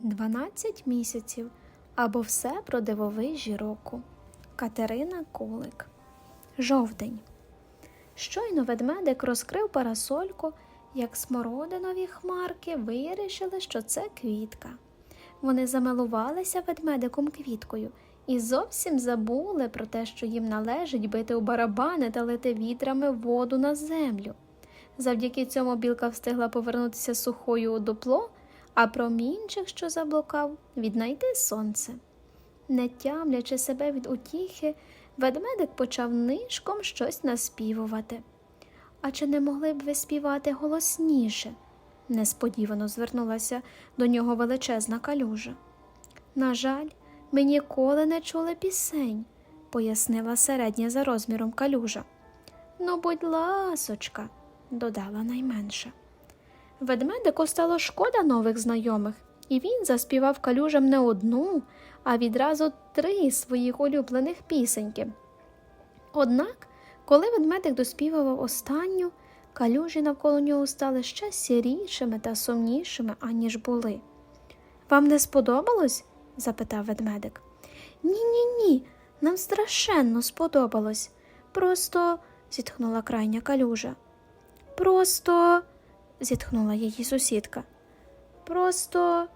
12 місяців або все про дивовижі року. Катерина Кулик. Жовдень. Щойно ведмедик розкрив парасольку, як смородинові хмарки вирішили, що це квітка. Вони замилувалися ведмедиком квіткою і зовсім забули про те, що їм належить бити у барабани та лити вітрами воду на землю. Завдяки цьому білка встигла повернутися сухою у дупло, а промінчик, що заблукав, віднайти сонце. Не тямлячи себе від утіхи, ведмедик почав нишком щось наспівувати. А чи не могли б ви співати голосніше? несподівано звернулася до нього величезна калюжа. На жаль, ми ніколи не чули пісень, пояснила середня за розміром калюжа. Ну, будь ласочка, додала найменша. Ведмедику стало шкода нових знайомих, і він заспівав калюжам не одну, а відразу три своїх улюблених пісеньки. Однак, коли ведмедик доспівував останню, калюжі навколо нього стали ще сірішими та сумнішими, аніж були. Вам не сподобалось? запитав ведмедик. Ні, ні, ні, нам страшенно сподобалось. Просто, зітхнула крайня калюжа. Просто, зітхнула її сусідка. Просто,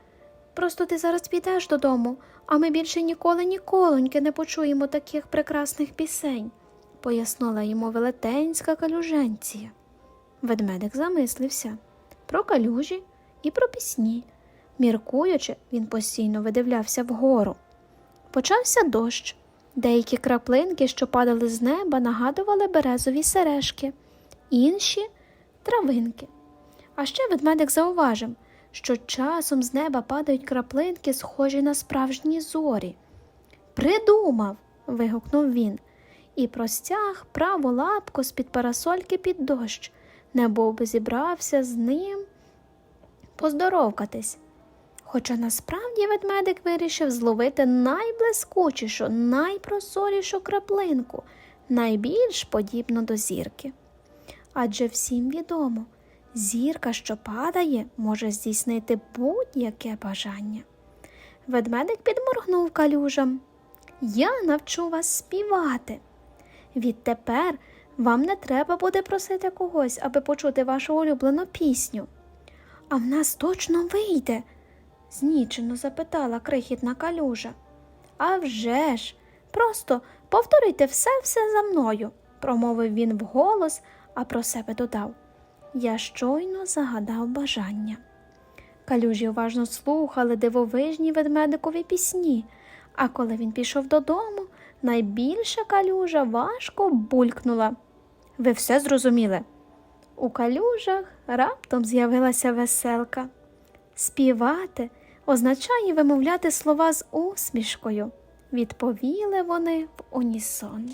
просто ти зараз підеш додому, а ми більше ніколи ніколеньки не почуємо таких прекрасних пісень, пояснила йому велетенська калюженція. Ведмедик замислився про калюжі і про пісні. Міркуючи, він постійно видивлявся вгору. Почався дощ. Деякі краплинки, що падали з неба, нагадували березові сережки, інші травинки. А ще ведмедик зауважив, що часом з неба падають краплинки, схожі на справжні зорі. Придумав. вигукнув він, і простяг праву лапку з-під парасольки під дощ, би зібрався з ним поздоровкатись. Хоча насправді ведмедик вирішив зловити найблискучішу, найпрозорішу краплинку, найбільш подібну до зірки. Адже всім відомо, зірка, що падає, може здійснити будь-яке бажання. Ведмедик підморгнув калюжам. Я навчу вас співати. Відтепер вам не треба буде просити когось, аби почути вашу улюблену пісню. А в нас точно вийде? знічено запитала крихітна калюжа. «А вже ж! Просто повторюйте все-все за мною, промовив він вголос, а про себе додав. Я щойно загадав бажання. Калюжі уважно слухали дивовижні ведмедикові пісні, а коли він пішов додому, найбільша калюжа важко булькнула. Ви все зрозуміли? У калюжах раптом з'явилася веселка. Співати означає вимовляти слова з усмішкою, відповіли вони в унісон.